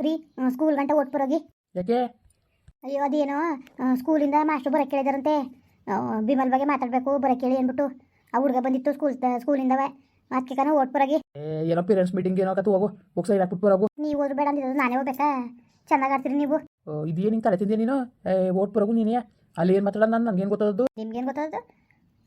ರೀ ಸ್ಕೂಲ್ ಗಂಟೆ ಓಟ್ ಬರೋಗಿ ಯಾಕೆ? ಅಯ್ಯೋ ಅದೇನೋ ಸ್ಕೂಲಿಂದ ಮಾಸ್ಟರ್ ಬರೋಕ್ಕೆ ಕೇಳಿದಾರಂತೆ ಬಿಮಲ್ ಬಗ್ಗೆ ಮಾತಾಡಬೇಕು ಬರೋಕ್ಕೆ ಕೇಳಿ ಅಂದ್ಬಿಟ್ಟು. ಆ ಹುಡುಗ ಬಂದಿತ್ತು ಸ್ಕೂಲ್ ಸ್ಕೂಲಿಂದ ಅದಕ್ಕೆ ಕಣ ಓಟ್ ಬರೋಗಿ ಏ, ಏನೋ ಪೇರೆಂಟ್ಸ್ ಮೀಟಿಂಗ್ ಏನೋ ಕತ್ತು ಹೋಗು. ಹೋಗಿ ಸೈಡ್ ಹಾಕ್ಬಿಟ್ಟು ಹೋಗು ನೀವು ಓದ್ ಬೇಡ ಅಂದಿದ್ದು ನಾನೇ ಹೋಗ್ಬೇಕಾ? ಚೆನ್ನಾಗಿ ಆಡ್ತೀರಿ ನೀವು? ಇದೇನು ಹಿಂಗೆ ತಲೆ ತಿಂದೆ ನೀನು? ಏ ಓಟ್ ಬರೋಗು ನೀನೇ? ಅಲ್ಲಿ ಏನು ಮಾತಾಡೋದು ನಾನು ನನಗೇನು ಗೊತ್ತದ್ದು ನಿಮ್ಗೇನು ಗೊತ್ತದ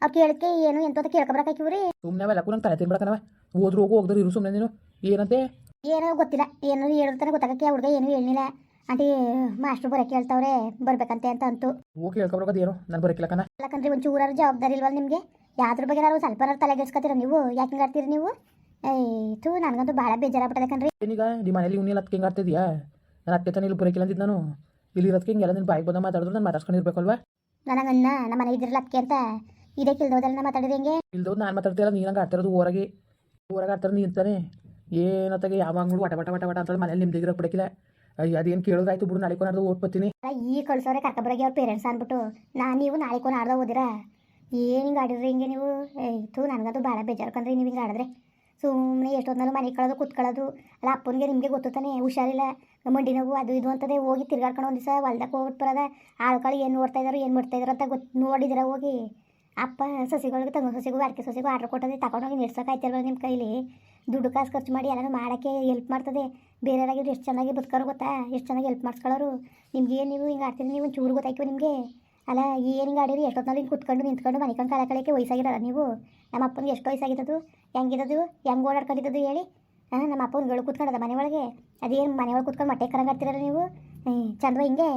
ಅವ್ರು ಕೇಳಕ್ಕೆ ಏನು ಎಂತ ಕೇಳ್ಕೊಬರಕಾಕಿವ್ರಿ ಸುಮ್ಮನೆ ಅವೆಲ್ಲ ನಂಗೆ ತಲೆ ತಿನ್ಬೇಕನವ ಹೋದ್ರು ಹೋಗು ಹೋಗ್ದ್ರು ಇರು ಸುಮ್ಮನೆ ನೀನು. ಏನಂತೆ? ಏನೋ ಗೊತ್ತಿಲ್ಲ. ಏನೋ ಹೇಳಿರ್ತಾನೆ ಗೊತ್ತಾಗಕ್ಕೆ ಹುಡುಗ ಏನೂ ಹೇಳಿಲ್ಲ ಆಂಟಿ ಮಾಸ್ಟರ್ ಬರೋ ಹೇಳ್ತಾವ್ರೆ ಬರ್ಬೇಕಂತೆ ಅಂತ ಅಂತು. ಹೋಗಿ ಕೇಳ್ಕೊಬರೋದು ಏನು? ನಾನು ಬರೋಕಿಲ್ಲ ಕಣ. ಯಾಕಂದ್ರೆ ಒಂದು ಚೂರಾರು ಜವಾಬ್ದಾರಿ ಇಲ್ವಲ್ಲ ನಿಮಗೆ? ಯಾವ್ದ್ರ ಬಗ್ಗೆ ನಾವು ಸ್ವಲ್ಪ ತಲೆಗೆಡ್ಸ್ಕೊತೀರ ನೀವು? ಯಾಕೆ ಹಿಂಗೆ ಆಡ್ತೀರಿ ನೀವು? ಏಯ್ ಥೂ ನನಗಂತೂ ಭಾಳ ಬೇಜಾರ ಕಣ್ರಿ. ಏನೀಗ? ನಿಮ್ಮ ಮನೇಲಿ ಇವ್ನಿಲ್ಲ ಅದಕ್ಕೆ ಹಿಂಗೆ ಆಡ್ತಿದ್ಯಾ? ನಾನು ಅತ್ತೆ ತಾನೇ ಇಲ್ಲಿ ಬರೋಕಿಲ್ಲ ಅಂದಿದ್ದು ನಾನು. ಇಲ್ಲಿ ಇರೋದಕ್ಕೆ ಹಿಂಗೆಲ್ಲ ನಿನ್ನ ಬಾಯಿಗೆ ಬಂದ ಮಾತಾಡಿದ್ರು ನಾನು ಮಾತಾಡ್ಸ್ಕೊಂಡಿರ್ಬೇಕಲ್ವಾ? ನನಗನ್ನ ನಮ್ಮ ಮನೆ ಇದ್ರಲ್ಲ ಅದಕ್ಕೆ ಅಂತ. ಇದೇ ಕಿಲ್ದೋದಲ್ಲ ಮಾತಾಡಿದೆ ಹೆಂಗೆ? ಇಲ್ದೋದು ನಾನು ಮಾತಾಡ್ತಿಲ್ಲ ನೀನು ಹಂಗೆ ಆಡ್ತಿರೋದು ಊರಾಗೆ. ಊರಾಗ ಆಡ್ತಾರೆ ನೀನು ಅಂತಾನೆ ಏನತ್ತಾಗೆ ಯಾವ ಅಂಗಡಿ ವಟ ವಟ ವಟ ವಟ ಅಂತ ಮನೇಲಿ ನಿಮ್ದಿಗಿರೋ ಇರೋ ಅಯ್ಯ, ಅದೇನು ಕೇಳೋದಾಯ್ತು ಬಿಡು, ನಾಳೆ ಕೊನಾರ್ದು ಓದ್ಬತ್ತೀನಿ. ಈ ಕಳ್ಸೋರೆ ಕರ್ಕೊಬರೋಗಿ ಅವ್ರ ಪೇರೆಂಟ್ಸ್ ಅಂದ್ಬಿಟ್ಟು ನಾನು ನೀವು ನಾಳೆ ಕೊನಾರ್ದ ಓದಿರ? ಏನು ಹಿಂಗೆ ಆಡಿದ್ರಿ ಹಿಂಗೆ ನೀವು? ಇತ್ತು ನನಗದು ಭಾಳ ಬೇಜಾರು ಕಂದ್ರೆ ನೀವು ಹಿಂಗೆ ಆಡಿದ್ರೆ. ಸುಮ್ಮನೆ ಎಷ್ಟೊತ್ತನಲ್ಲೂ ಮನೆ ಕಳೋದು ಕುತ್ಕೊಳ್ಳೋದು ಅಲ್ಲ, ಅಪ್ಪನಿಗೆ ನಿಮಗೆ ಗೊತ್ತಾನೆ ಹುಷಾರಿಲ್ಲ. ಮಂಡಿ ನೋವು, ಅದು ಇದು ಅಂತದೆ ಹೋಗಿ ತಿರ್ಗಾಡ್ಕೊಂಡು ಒಂದು ದಿವಸ ಹೊಲ್ದಕ್ಕೆ ಹೋಗ್ಬಿಟ್ಟು ಬರೋದ. ಆಳ್ಗಳು ಏನು ನೋಡ್ತಾ ಇದಾರೋ, ಏನು ಮಾಡ್ತಾ ಇದಾರೋ ಅಂತ ಗೊತ್ತು ನೋಡಿದಿರ ಹೋಗಿ. ಅಪ್ಪ, ಸಸಿಗಳಿಗೆ ತಂಗ ಸಸಿಗೂ, ಅಡಿಕೆ ಸಸಿಗೂ ಆರ್ಡ್ರ್ ಕೊಟ್ಟದೆ, ತಗೊಂಡೋಗಿ ನಿಡ್ಸೋಕಾಯ್ತಿಲ್ವ ನಿಮ್ಮ ಕೈಲಿ? ದುಡ್ಡು ಕಾಸು ಖರ್ಚು ಮಾಡಿ ಎಲ್ಲನೂ ಮಾಡೋಕ್ಕೆ ಹೆಲ್ಪ್ ಮಾಡ್ತದೆ. ಬೇರೆಯವರಾಗಿದ್ರು ಎಷ್ಟು ಚೆನ್ನಾಗಿ ಬದುಕೋರು ಗೊತ್ತಾ? ಎಷ್ಟು ಚೆನ್ನಾಗಿ ಹೆಲ್ಪ್ ಮಾಡಿಸ್ಕೊಳ್ಳೋರು? ನಿಮ್ಗೆ ಏನು ನೀವು ಹಿಂಗೆ ಆಡ್ತೀರಿ ನೀವು ಚೂರು ಗೊತ್ತಾಯ್ತು ನಿಮಗೆ? ಅಲ್ಲ ಏನು ಹಿಂಗೆ ಆಡಿರಿ? ಎಷ್ಟೊತ್ತಿನಲ್ಲಿ ಹಿಂಗೆ ಕುತ್ಕೊಂಡು ನಿಂತ್ಕೊಂಡು ಮನೆ ಕಾಲ ಕಳಕ್ಕೆ ವಯಸ್ಸಾಗಿರಲ್ಲ ನೀವು? ನಮ್ಮ ಅಪ್ಪನಿಗೆ ಎಷ್ಟು ವಯಸ್ಸಾಗಿದ್ದದು? ಹೆಂಗಿದ್ದದು? ಹೆಂಗೆ ಓಡಾಡ್ಕೊಂಡಿದ್ದದು ಹೇಳಿ? ಹಾಂ ನಮ್ಮ ಅಪ್ಪನ ಕುತ್ಕೊಂಡದ ಮನೆ ಒಳಗೆ? ಅದೇನು ಮನೆ ಒಳಗೆ ಕುತ್ಕೊಂಡು ಮಟ್ಟೆ ಕರಂಗ್ ಆಡ್ತಿರಲ್ಲ ನೀವು? ಚಂದ್ರ ಹಿಂಗೆ?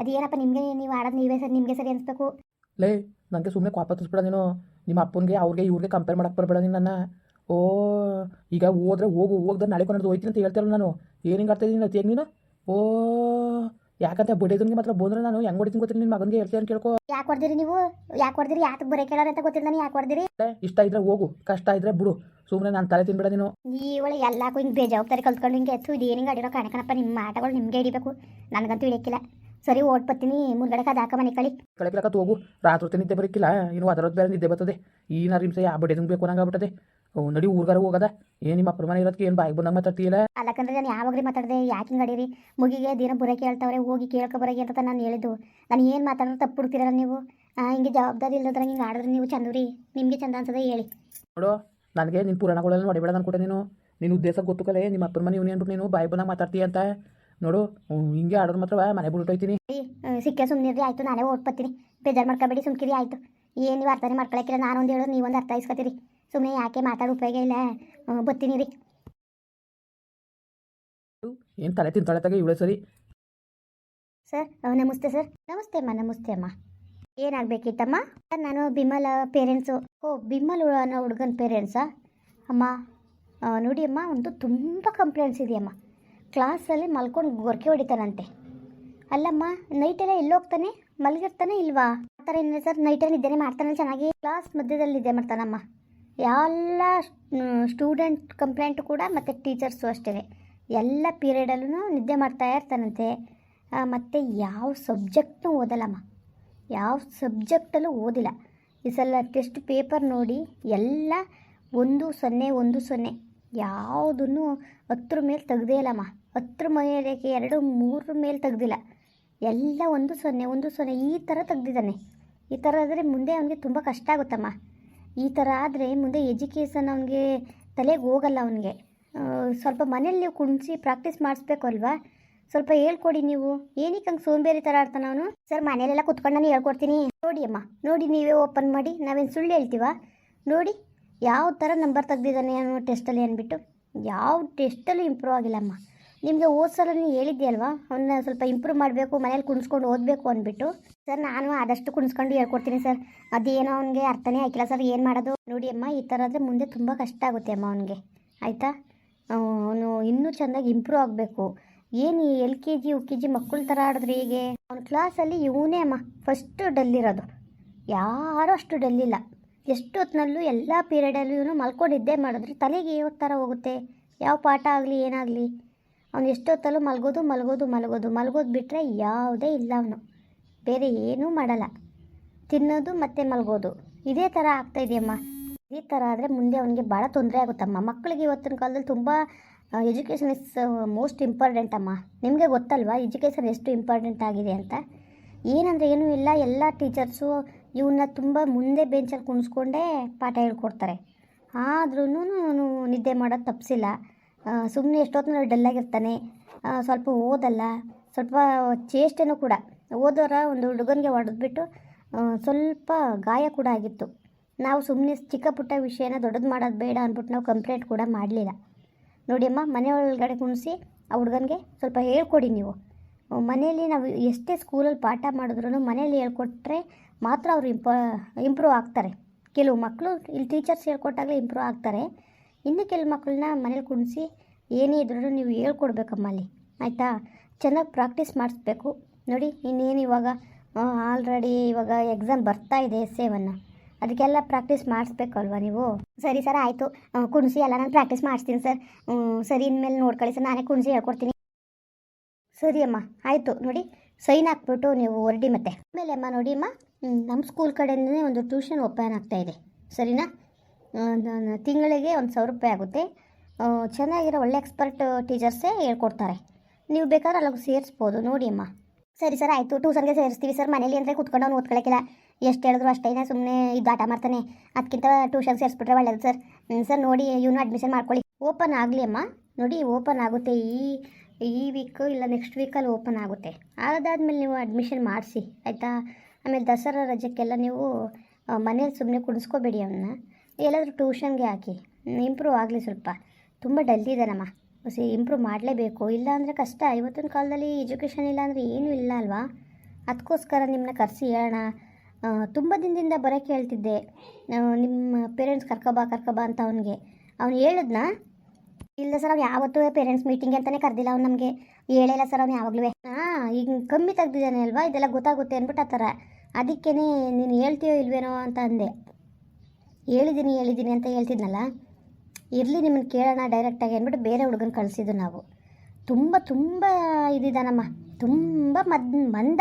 ಅದೇನಪ್ಪ ನಿಮಗೆ ನೀವು ಆಡೋದು ನೀವೇ ಸರಿ, ನಿಮಗೆ ಸರಿ ಅನಿಸ್ಬೇಕು? ಲೇ ನನಗೆ ಸುಮ್ಮನೆ ಕೋಪ ನೀನು. ನಿಮ್ಮ ಅಪ್ಪನಿಗೆ, ಅವ್ರಿಗೆ, ಇವ್ರಿಗೆ ಕಂಪೇರ್ ಮಾಡಕ್ಕೆ ಬರಬೇಡ ನೀನು ನನ್ನ. ಓ ಈಗ ಹೋದ್ರೆ ಹೋಗು ಹೋಗ್ದ್ರೆ ನಾಳೆ ಕೊನಾಡ್ದು ಹೋಯ್ತೀನಿ ಅಂತ ಹೇಳ್ತಾರಲ್ಲ ನಾನು. ಏನು ಹಿಂಗೆ ಇದ್ದೀನಿ ಅತಿಯಾಗಿ ನೀನು ಓ ಯಾಕಂತ ಬಡಿಯೋದನ್ಗೆ ಮಾತ್ರ ಬಂದ್ರೆ ನಾನು ಹೆಂಗ್ ಹೊಡಿತೀನಿ ಗೊತ್ತಿಲ್ಲ ನಿನ್ನ ಮಗನಿಗೆ ಹೇಳ್ತೀನಿ ಅಂತ ಕೇಳ್ಕೊ. ಯಾಕೆ ಹೊಡ್ದಿರಿ ನೀವು? ಯಾಕೆ ಹೊಡ್ದಿರಿ? ಯಾಕೆ ಬರೇ ಕೇಳೋರು ಅಂತ ಗೊತ್ತಿಲ್ಲ ನಾನು ಯಾಕೆ ಹೊಡ್ದಿರಿ? ಇಷ್ಟ ಇದ್ರೆ ಹೋಗು ಕಷ್ಟ ಇದ್ರೆ ಬಿಡು. ಸುಮ್ಮನೆ ನಾನು ತಲೆ ತಿನ್ಬೇಡ ನೀನು. ಈ ಒಳಗೆ ಎಲ್ಲಕ್ಕೂ ಹಿಂಗೆ ಬೇಜವಾಬ್ದಾರಿ ಕಲ್ತ್ಕೊಂಡು ಹಿಂಗೆ ಎತ್ತು ಇದು ಹಿಂಗೆ ಅಡಿರೋ ಕಾಣಕಣಪ್ಪ ನಿಮ್ಮ ಆಟಗಳು ನಿಮಗೆ ಹಿಡಿಬೇಕು. ನನಗಂತೂ ಹಿಡಿಯಕ್ಕಿಲ್ಲ. ಸರಿ ಓಟ್ ಬರ್ತೀನಿ. ಮುಂದ್ಗಡೆ ಕದ ಹಾಕ ಮನೆ ಕಳಿ. ಕಳಕಿಲಕತ್ತು ಹೋಗು. ರಾತ್ರಿ ಹೊತ್ತು ನಿದ್ದೆ ಬರೋಕ್ಕಿಲ್ಲ ಇನ್ನು ಅದರದ್ದು ಬೇರೆ ನಿದ್ದೆ ಬರ್ತದೆ. ಈ ಹಿಂಸೆ ಆ ಬಡಿಯೋದಂಗೆ ಬೇಕು ಅನ್ನಂಗಾಗ್ಬಿಟ್ಟದೆ ಓ ನಡಿ ಊರ್ಗಾರ ಹೋಗದ. ಏನು ನಿಮ್ಮ ಅಪ್ಪನ ಮನೆ ಇರೋದಕ್ಕೆ ಏನು ಬಾಯಿಗೆ ಬಂದಂಗೆ ಮಾತಾಡ್ತೀಯಲ್ಲ? ಅಲ್ಲಕಂದ್ರೆ ನಾನು ಯಾವಾಗ್ರಿ ಮಾತಾಡಿದೆ? ಯಾಕೆ ಹಿಂಗೆ ಅಡೀರಿ? ಮುಗಿಗೆ ದಿನ ಬುರ ಕೇಳ್ತಾವ್ರೆ ಹೋಗಿ ಕೇಳ್ಕೊ ಬರಗಿ ಅಂತ ನಾನು ಹೇಳಿದ್ದು. ನಾನು ಏನು ಮಾತಾಡಿದ್ರೆ ತಪ್ಪು ಬಿಡ್ತೀರಲ್ಲ ನೀವು? ಹಿಂಗೆ ಜವಾಬ್ದಾರಿ ಇಲ್ಲದ್ರ ಹಿಂಗೆ ಆಡಿದ್ರೆ ನೀವು ಚಂದವ್ರಿ ನಿಮಗೆ ಚಂದ ಅನ್ಸದೆ ಹೇಳಿ. ನೋಡು ನನಗೆ ನಿನ್ನ ಪುರಾಣಗಳೆಲ್ಲ ನೋಡಿಬೇಡ ಅನ್ಕೊಟ್ಟೆ ನೀನು. ನಿನ್ನ ಉದ್ದೇಶ ಗೊತ್ತು ಕಲೆ ನಿಮ್ಮ ಅಪ್ಪನ ಮನೆ ಇವನು ಅಂದ್ಬಿಟ್ಟು ನೀನು ಬಾಯಿ ಬಂದಾಗ ಮಾತಾಡ್ತೀಯ ಅಂತ. ನೋಡು ಹಿಂಗೆ ಆಡೋದು ಮಾತ್ರ ಮನೆ ಬಿಟ್ಟೋಯ್ತೀನಿ ಸಿಕ್ಕ ಸುಮ್ಮನಿರಿ ಆಯ್ತು ನಾನೇ ಓಟ್ ಬರ್ತೀನಿ ಬೇಜಾರು ಮಾಡ್ಕೊಬೇಡಿ ಸುಮ್ಕಿರಿ ಆಯ್ತು. ಏನು ನೀವು ಅರ್ಥನೇ ಮಾಡ್ಕೊಳಕ್ಕಿಲ್ಲ ನಾನೊಂದು ಹೇಳೋದು ನೀವೊಂದು ಅರ್ಥ ಇಸ್ಕೊತೀರಿ ಸುಮ್ಮನೆ ಯಾಕೆ ಮಾತಾಡೋ ಉಪಯೋಗ ಇಲ್ಲ. ಬರ್ತೀನಿ ರೀ. ಏನು ತಲೆ ತಿಂತಾಳೆ ತಗ ಇವಳೆ ಸರಿ? ಸರ್ ನಮಸ್ತೆ ಸರ್. ನಮಸ್ತೆ ಅಮ್ಮ ನಮಸ್ತೆ ಅಮ್ಮ. ಏನಾಗಬೇಕಿತ್ತಮ್ಮ? ಸರ್ ನಾನು ಬಿಮಲ ಪೇರೆಂಟ್ಸು ಓ ಬಿಮಲ್ ಅನ್ನೋ ಹುಡುಗನ ಪೇರೆಂಟ್ಸಾ ಅಮ್ಮ ನೋಡಿ ಅಮ್ಮ ಒಂದು ತುಂಬ ಕಂಪ್ಲೇಂಟ್ಸ್ ಇದೆಯಮ್ಮ ಕ್ಲಾಸಲ್ಲಿ ಮಲ್ಕೊಂಡು ಗೊರಕೆ ಹೊಡಿತಾನಂತೆ. ಅಲ್ಲಮ್ಮ ನೈಟೆಲ್ಲ ಎಲ್ಲೋಗ್ತಾನೆ ಮಲಗಿರ್ತಾನೆ ಇಲ್ವಾ? ಆ ಥರ ಏನಿಲ್ಲ ಸರ್ ನೈಟಲ್ಲಿ ಇದ್ದೇನೆ ಮಾಡ್ತಾನೆ ಚೆನ್ನಾಗಿ. ಕ್ಲಾಸ್ ಮಧ್ಯದಲ್ಲಿ ನಿದ್ದೆ ಮಾಡ್ತಾನಮ್ಮ. ಎಲ್ಲ ಸ್ಟೂಡೆಂಟ್ ಕಂಪ್ಲೇಂಟ್ ಕೂಡ ಮತ್ತು ಟೀಚರ್ಸು ಅಷ್ಟೇ ಎಲ್ಲ ಪೀರಿಯಡಲ್ಲೂ ನಿದ್ದೆ ಮಾಡ್ತಾ ಇರ್ತಾನಂತೆ. ಮತ್ತು ಯಾವ ಸಬ್ಜೆಕ್ಟ್ನೂ ಓದಲ್ಲಮ್ಮ. ಯಾವ ಸಬ್ಜೆಕ್ಟಲ್ಲೂ ಓದಿಲ್ಲ. ಈ ಸಲ ಟೆಸ್ಟ್ ಪೇಪರ್ ನೋಡಿ ಎಲ್ಲ ಒಂದು ಸೊನ್ನೆ ಒಂದು ಸೊನ್ನೆ. ಯಾವುದನ್ನು ಹತ್ರ ಮೇಲೆ ತೆಗ್ದೇ ಇಲ್ಲಮ್ಮ. ಹತ್ತರ ಮೇಲೆ ಎರಡು ಮೂರರ ಮೇಲೆ ತೆಗ್ದಿಲ್ಲ. ಎಲ್ಲ ಒಂದು ಸೊನ್ನೆ ಒಂದು ಸೊನ್ನೆ ಈ ಥರ ತೆಗ್ದಿದ್ದಾನೆ. ಈ ಥರ ಆದರೆ ಮುಂದೆ ಅವನಿಗೆ ತುಂಬ ಕಷ್ಟ ಆಗುತ್ತಮ್ಮ. ಈ ಥರ ಆದರೆ ಮುಂದೆ ಎಜುಕೇಷನ್ ಅವನಿಗೆ ತಲೆಗೆ ಹೋಗಲ್ಲ ಅವನಿಗೆ. ಸ್ವಲ್ಪ ಮನೇಲಿ ಕುಣಿಸಿ ಪ್ರಾಕ್ಟೀಸ್ ಮಾಡಿಸ್ಬೇಕು ಅಲ್ವಾ ಸ್ವಲ್ಪ ಹೇಳ್ಕೊಡಿ ನೀವು. ಏನಕ್ಕೆ ಹಂಗೆ ಸೋಂಬೇರಿ ಥರ ಆಡ್ತಾನ ಅವನು? ಸರ್ ಮನೇಲೆಲ್ಲ ಕುತ್ಕೊಂಡು ನಾನು ಹೇಳ್ಕೊಡ್ತೀನಿ. ನೋಡಿ ಅಮ್ಮ, ನೋಡಿ ನೀವೇ ಓಪನ್ ಮಾಡಿ, ನಾವೇನು ಸುಳ್ಳು ಹೇಳ್ತೀವ? ನೋಡಿ, ಯಾವ ಥರ ನಂಬರ್ ತೆಗ್ದಿದ್ದಾನೆ ಅವನು ಟೆಸ್ಟಲ್ಲಿ ಅಂದ್ಬಿಟ್ಟು. ಯಾವ ಟೆಸ್ಟಲ್ಲೂ ಇಂಪ್ರೂವ್ ಆಗಿಲ್ಲಮ್ಮ ನಿಮಗೆ ಹೋದ ಸಲ ನೀವು ಹೇಳಿದ್ದೆ ಅಲ್ವಾ ಅವನ್ನ ಸ್ವಲ್ಪ ಇಂಪ್ರೂವ್ ಮಾಡಬೇಕು, ಮನೇಲಿ ಕುಣಿಸ್ಕೊಂಡು ಓದಬೇಕು ಅಂದ್ಬಿಟ್ಟು. ಸರ್, ನಾನು ಆದಷ್ಟು ಕುಣಿಸ್ಕೊಂಡು ಹೇಳ್ಕೊಡ್ತೀನಿ ಸರ್. ಅದೇನೋ ಅವನಿಗೆ ಅರ್ಥನೇ ಆಗಿಲ್ಲ ಸರ್, ಏನು ಮಾಡೋದು? ನೋಡಿ ಅಮ್ಮ, ಈ ಥರ ಆದರೆ ಮುಂದೆ ತುಂಬ ಕಷ್ಟ ಆಗುತ್ತೆ ಅಮ್ಮ ಅವನಿಗೆ. ಆಯಿತಾ? ಅವನು ಇನ್ನೂ ಚೆನ್ನಾಗಿ ಇಂಪ್ರೂವ್ ಆಗಬೇಕು. ಏನು L K G, U K G ಮಕ್ಕಳ ಥರ ಆಡಿದ್ರೆ ಹೀಗೆ? ಅವ್ನ ಕ್ಲಾಸಲ್ಲಿ ಇವನೇ ಅಮ್ಮ ಫಸ್ಟು ಡಲ್ಲಿರೋದು ಯಾರೂ ಅಷ್ಟು ಡಲ್ಲಿಲ್ಲ ಎಷ್ಟು ಹೊತ್ತಿನಲ್ಲೂ ಎಲ್ಲ ಪೀರಿಯಡಲ್ಲೂ ಇವನು ಮಲ್ಕೊಂಡಿದ್ದೇ ಮಾಡಿದ್ರೆ ತಲೆಗೆ ಯಾವ ಥರ ಹೋಗುತ್ತೆ? ಯಾವ ಪಾಠ ಆಗಲಿ, ಏನಾಗಲಿ? ಅವ್ನು ಎಷ್ಟೊತ್ತಲ್ಲೂ ಮಲಗೋದು ಮಲಗೋದು ಮಲಗೋದು. ಮಲಗೋದು ಬಿಟ್ಟರೆ ಯಾವುದೇ ಇಲ್ಲ ಅವನು. ಬೇರೆ ಏನೂ ಮಾಡಲ್ಲ. ತಿನ್ನೋದು ಮತ್ತು ಮಲಗೋದು. ಇದೇ ಥರ ಆಗ್ತಾಯಿದೆಯಮ್ಮ ಇದೇ ಥರ ಆದರೆ ಮುಂದೆ ಅವನಿಗೆ ಭಾಳ ತೊಂದರೆ ಆಗುತ್ತಮ್ಮ. ಮಕ್ಕಳಿಗೆ ಇವತ್ತಿನ ಕಾಲದಲ್ಲಿ ತುಂಬ ಎಜುಕೇಷನ್ ಇಸ್ ಮೋಸ್ಟ್ ಇಂಪಾರ್ಟೆಂಟ್ ಅಮ್ಮ. ನಿಮಗೆ ಗೊತ್ತಲ್ವಾ? ಎಜುಕೇಷನ್ ಎಷ್ಟು ಇಂಪಾರ್ಟೆಂಟ್ ಆಗಿದೆ ಅಂತ. ಏನಂದರೆ ಏನೂ ಇಲ್ಲ. ಎಲ್ಲ ಟೀಚರ್ಸು ಇವನ್ನ ತುಂಬ ಮುಂದೆ ಬೆಂಚಲ್ಲಿ ಕುಣಿಸ್ಕೊಂಡೇ ಪಾಠ ಹೇಳ್ಕೊಡ್ತಾರೆ. ಆದ್ರೂ ನಿದ್ದೆ ಮಾಡೋದು ತಪ್ಪಿಸಿಲ್ಲ ಸುಮ್ಮನೆ ಎಷ್ಟೊತ್ತು ಡಲ್ಲಾಗಿರ್ತಾನೆ ಸ್ವಲ್ಪ ಓದಲ್ಲ, ಸ್ವಲ್ಪ ಚೇಷ್ಟೆನೂ ಕೂಡ. ಓದೋರ ಒಂದು ಹುಡುಗನಿಗೆ ಹೊಡೆದ್ಬಿಟ್ಟು ಸ್ವಲ್ಪ ಗಾಯ ಕೂಡ ಆಗಿತ್ತು. ನಾವು ಸುಮ್ಮನೆ ಚಿಕ್ಕ ಪುಟ್ಟ ವಿಷಯನ ದೊಡ್ಡದು ಮಾಡೋದು ಬೇಡ ಅಂದ್ಬಿಟ್ಟು ನಾವು ಕಂಪ್ಲೇಂಟ್ ಕೂಡ ಮಾಡಲಿಲ್ಲ. ನೋಡಿ ಅಮ್ಮ ಮನೆ ಒಳಗಡೆ ಕುಣಿಸಿ ಆ ಹುಡುಗನಿಗೆ ಸ್ವಲ್ಪ ಹೇಳ್ಕೊಡಿ ನೀವು. ಮನೆಯಲ್ಲಿ ನಾವು ಎಷ್ಟೇ ಸ್ಕೂಲಲ್ಲಿ ಪಾಠ ಮಾಡಿದ್ರು ಮನೆಯಲ್ಲಿ ಹೇಳ್ಕೊಟ್ರೆ ಮಾತ್ರ ಅವರು ಇಂಪ ಇಂಪ್ರೂವ್ ಆಗ್ತಾರೆ. ಕೆಲವು ಮಕ್ಕಳು ಇಲ್ಲಿ ಟೀಚರ್ಸ್ ಹೇಳ್ಕೊಟ್ಟಾಗಲೇ ಇಂಪ್ರೂವ್ ಆಗ್ತಾರೆ. ಇನ್ನು ಕೆಲವು ಮಕ್ಕಳನ್ನ ಮನೇಲಿ ಕುಣಿಸಿ ಏನೇ ಇದ್ರೂ ನೀವು ಹೇಳ್ಕೊಡ್ಬೇಕಮ್ಮ ಅಲ್ಲಿ. ಆಯಿತಾ? ಚೆನ್ನಾಗಿ ಪ್ರಾಕ್ಟೀಸ್ ಮಾಡಿಸ್ಬೇಕು. ನೋಡಿ, ಇನ್ನೇನು ಇವಾಗ ಆಲ್ರೆಡಿ ಇವಾಗ ಎಕ್ಸಾಮ್ ಬರ್ತಾ ಇದೆ ಎಸ್ ಎವನ್ನು ಅದಕ್ಕೆಲ್ಲ ಪ್ರಾಕ್ಟೀಸ್ ಮಾಡಿಸ್ಬೇಕಲ್ವಾ ನೀವು? ಸರಿ ಸರ್, ಆಯಿತು. ಕುಣಿಸಿ ಎಲ್ಲ ನಾನು ಪ್ರಾಕ್ಟೀಸ್ ಮಾಡಿಸ್ತೀನಿ ಸರ್. ಸರಿ, ಇನ್ಮೇಲೆ ನೋಡ್ಕೊಳ್ಳಿ ಸರ್. ನಾನೇ ಕುಣಿಸಿ ಹೇಳ್ಕೊಡ್ತೀನಿ. ಸರಿ ಅಮ್ಮ, ಆಯಿತು. ನೋಡಿ ಸೈನ್ ಹಾಕ್ಬಿಟ್ಟು ನೀವು ಹೊರಡಿ ಮತ್ತೆ. ಆಮೇಲೆ ಅಮ್ಮ ನೋಡಿ ಅಮ್ಮ ನಮ್ಮ ಸ್ಕೂಲ್ ಕಡೆಯಿಂದನೇ ಒಂದು ಟ್ಯೂಷನ್ ಓಪನ್ ಆಗ್ತಾ ಇದೆ. ಸರಿನಾ? ತಿಂಗಳಿಗೆ ಒಂದು ಸಾವಿರ ರೂಪಾಯಿ ಆಗುತ್ತೆ. ಚೆನ್ನಾಗಿರೋ ಒಳ್ಳೆ ಎಕ್ಸ್ಪರ್ಟ್ ಟೀಚರ್ಸೇ ಹೇಳ್ಕೊಡ್ತಾರೆ. ನೀವು ಬೇಕಾದ್ರೆ ಅಲ್ಲಿಗೆ ಸೇರಿಸ್ಬೋದು. ನೋಡಿ ಅಮ್ಮ. ಸರಿ ಸರ್, ಆಯಿತು. ಟ್ಯೂಷನ್ಗೆ ಸೇರಿಸ್ತೀವಿ ಸರ್. ಮನೇಲಿ ಅಂದರೆ ಕುತ್ಕೊಂಡು ಅವ್ನು ಓದ್ಕೊಳಕ್ಕಿಲ್ಲ. ಎಷ್ಟು ಹೇಳಿದ್ರು ಅಷ್ಟೇನ ಸುಮ್ಮನೆ ಇದು ಆಟ ಮಾಡ್ತಾನೆ. ಅದಕ್ಕಿಂತ ಟ್ಯೂಷನ್ ಸೇರಿಸ್ಬಿಟ್ರೆ ಒಳ್ಳೇದು ಸರ್. ಸರ್, ನೋಡಿ ಇವನು ಅಡ್ಮಿಷನ್ ಮಾಡ್ಕೊಳ್ಳಿ. ಓಪನ್ ಆಗಲಿ ಅಮ್ಮ. ನೋಡಿ ಓಪನ್ ಆಗುತ್ತೆ. ಈ ಈ ವೀಕ್ ಇಲ್ಲ ನೆಕ್ಸ್ಟ್ ವೀಕಲ್ಲಿ ಓಪನ್ ಆಗುತ್ತೆ. ಅದಾದಮೇಲೆ ನೀವು ಅಡ್ಮಿಷನ್ ಮಾಡಿಸಿ. ಆಯಿತಾ? ಆಮೇಲೆ ದಸರಾ ರಜಕ್ಕೆಲ್ಲ ನೀವು ಮನೇಲಿ ಸುಮ್ಮನೆ ಕುಡಿಸ್ಕೋಬೇಡಿ ಅವನ್ನ ಎಲ್ಲಾದರೂ ಟ್ಯೂಷನ್ಗೆ ಹಾಕಿ. ಇಂಪ್ರೂವ್ ಆಗಲಿ ಸ್ವಲ್ಪ. ತುಂಬ ಡಲ್ ಇದ್ದಾನಮ್ಮ ಸಿ ಇಂಪ್ರೂವ್ ಮಾಡಲೇಬೇಕು. ಇಲ್ಲ ಅಂದರೆ ಕಷ್ಟ. ಇವತ್ತಿನ ಕಾಲದಲ್ಲಿ ಎಜುಕೇಷನ್ ಇಲ್ಲ ಅಂದರೆ ಏನೂ ಇಲ್ಲ ಅಲ್ವಾ? ಅದಕ್ಕೋಸ್ಕರ ನಿಮ್ಮನ್ನ ಕರೆಸಿ ಹೇಳೋಣ. ತುಂಬ ದಿನದಿಂದ ಬರೋಕ್ಕೆ ಹೇಳ್ತಿದ್ದೆ ನಿಮ್ಮ ಪೇರೆಂಟ್ಸ್ ಕರ್ಕೊಬಾ ಕರ್ಕೊಬಾ ಅಂತ ಅವನಿಗೆ. ಅವ್ನು ಹೇಳಿದ್ನಾ? ಇಲ್ಲ ಸರ್, ಅವ್ನು ಯಾವತ್ತೂ ಪೇರೆಂಟ್ಸ್ ಮೀಟಿಂಗ್ ಅಂತಲೇ ಕರೆದಿಲ್ಲ ಅವ್ನು ನಮಗೆ. ಹೇಳಿಲ್ಲ ಸರ್ ಅವ್ನು ಯಾವಾಗಲೂ. ಹಾಂ, ಈಗ ಕಮ್ಮಿ ತೆಗ್ದಿದ್ದಾನೆ ಅಲ್ವಾ? ಇದೆಲ್ಲ ಗೊತ್ತಾಗುತ್ತೆ ಅಂದ್ಬಿಟ್ಟು ಆ ಥರ. ಅದಕ್ಕೇ ನೀನು ಹೇಳ್ತೀಯೋ ಇಲ್ವೇನೋ ಅಂತ ಅಂದೆ. ಹೇಳಿದ್ದೀನಿ ಹೇಳಿದ್ದೀನಿ ಅಂತ ಹೇಳ್ತಿದ್ನಲ್ಲ? ಇರಲಿ ನಿಮ್ಮನ್ನು ಕೇಳೋಣ ಡೈರೆಕ್ಟಾಗಿ ಅಂದ್ಬಿಟ್ಟು ಬೇರೆ ಹುಡುಗನ ಕಳಿಸಿದ್ದು ನಾವು. ತುಂಬ ತುಂಬ ಇದಿದ್ದಾನಮ್ಮ ತುಂಬ ಮದ್, ಮಂದ.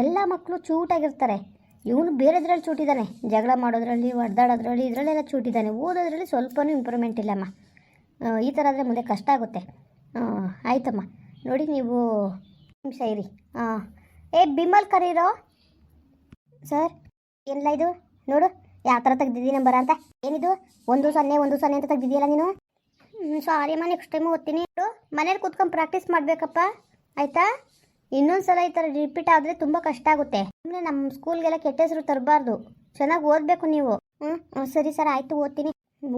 ಎಲ್ಲ ಮಕ್ಕಳು ಚೂಟಾಗಿರ್ತಾರೆ. ಇವನು ಬೇರೆದ್ರಲ್ಲಿ ಚೂಟಿದ್ದಾನೆ ಜಗಳ ಮಾಡೋದ್ರಲ್ಲಿ ಒಡ್ದಾಡೋದ್ರಲ್ಲಿ ಇದರಲ್ಲೆಲ್ಲ ಚೂಟಿದ್ದಾನೆ ಓದೋದ್ರಲ್ಲಿ ಸ್ವಲ್ಪನೂ ಇಂಪ್ರೂವ್ಮೆಂಟ್ ಇಲ್ಲಮ್ಮ. ಈ ಥರ ಆದರೆ ಮುಂದೆ ಕಷ್ಟ ಆಗುತ್ತೆ. ಆಯ್ತಮ್ಮ. ನೋಡಿ ನೀವು ನಿಮಿಷ ಇರಿ. ಹಾಂ ಏ, ಬಿಮಲ್ ಕರೀರೋ? ಸರ್ ಎಲ್ಲ ಇದು? ನೋಡು. ಯಾವ ಥರ ತೆಗ್ದಿದ್ದೀನಿ ನಂಬರ್ ಅಂತ? ಏನಿದು? ಒಂದು ಸೊನ್ನೆ ಒಂದು ಸೊನ್ನೆ ಅಂತ ತೆಗ್ದಿದೆಯಲ್ಲ ನೀನು? ಸಾರಿ ಅಮ್ಮ ನೆಕ್ಸ್ಟ್ ಟೈಮ್ ಓದ್ತೀನಿ. ಮನೇಲಿ ಕೂತ್ಕೊಂಡು ಪ್ರಾಕ್ಟೀಸ್ ಮಾಡಬೇಕಪ್ಪ. ಆಯಿತಾ? ಇನ್ನೊಂದು ಸಲ ಈ ಥರ ರಿಪೀಟ್ ಆದರೆ ತುಂಬ ಕಷ್ಟ ಆಗುತ್ತೆ. ಸುಮ್ಮನೆ ನಮ್ಮ ಸ್ಕೂಲ್ಗೆಲ್ಲ ಕೆಟ್ಟ ಹೆಸರು ತರಬಾರ್ದು. ಚೆನ್ನಾಗಿ ಓದಬೇಕು ನೀವು. ಹ್ಞೂ ಸರಿ, ಸರ್, ಆಯಿತು, ಓದ್ತೀನಿ.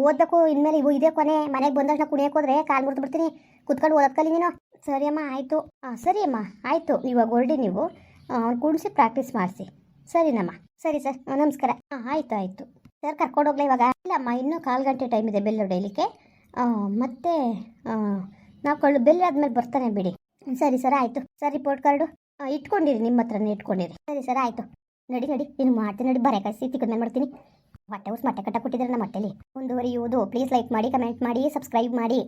ಓದಬೇಕು ಇನ್ಮೇಲೆ ಇವು ಇದೇ ಕೊನೆ. ಮನೆಗೆ ಬಂದ ತಕ್ಷಣ ಕುಣಿಯಕ್ಕೆ ಹೋದ್ರೆ ಕಾಲು ಮುರಿದು ಬಿಡ್ತೀನಿ. ಕುತ್ಕೊಂಡು ಓದೋದ್ ಕಲಿ ನೀನು. ಸರಿ ಅಮ್ಮ, ಆಯಿತು. ಹಾಂ ಸರಿ ಅಮ್ಮ, ಆಯಿತು. ಇವಾಗ ಹೊರಡಿ ನೀವು. ಅವ್ನು ಕುಣಿಸಿ ಪ್ರಾಕ್ಟೀಸ್ ಮಾಡಿಸಿ. ಸರಿನಮ್ಮ ಸರಿ ಸರ್ ನಮಸ್ಕಾರ. ಹಾಂ ಆಯಿತು ಆಯಿತು. ಸರ್, ಕರ್ಕೊಂಡು ಹೋಗ್ಲೇ ಇವಾಗ? ಇಲ್ಲಮ್ಮ ಇನ್ನೂ ಕಾಲು ಗಂಟೆ ಟೈಮ್ ಇದೆ ಬೆಲ್ ಹೊಡೆಯಲಿಕ್ಕೆ. ಮತ್ತೆ ನಾವು ಕಳ್ಳು, ಬೆಲ್ ಆದಮೇಲೆ ಬರ್ತಾನೆ ಬಿಡಿ. ಸರಿ ಸರ್, ಆಯಿತು. ಸರ್ ರಿಪೋರ್ಟ್ ಕಾರ್ಡು ಇಟ್ಕೊಂಡಿರಿ, ನಿಮ್ಮ ಹತ್ರನೇ ಇಟ್ಕೊಂಡಿರಿ. ಸರಿ ಸರ್, ಆಯಿತು. ನಡಿ ನಡಿ ನೀನು ಮಾಡ್ತೀನಿ ನಡಿ, ಬರೆ ಕಳಿಸಿ ತಿಕ್ಕದ ಮಾಡ್ತೀನಿ. ಹೊಟ್ಟೆ ಉಸ್, ಮೊಟ್ಟೆ ಕಟ್ಟ ಕೊಟ್ಟಿದ್ದಾರೆ ನಮ್ಮ ಹೊಟ್ಟೆಲಿ. ಮುಂದುವರಿಯುವುದು ಪ್ಲೀಸ್ ಲೈಕ್ ಮಾಡಿ ಕಮೆಂಟ್ ಮಾಡಿ ಸಬ್ಸ್ಕ್ರೈಬ್ ಮಾಡಿ.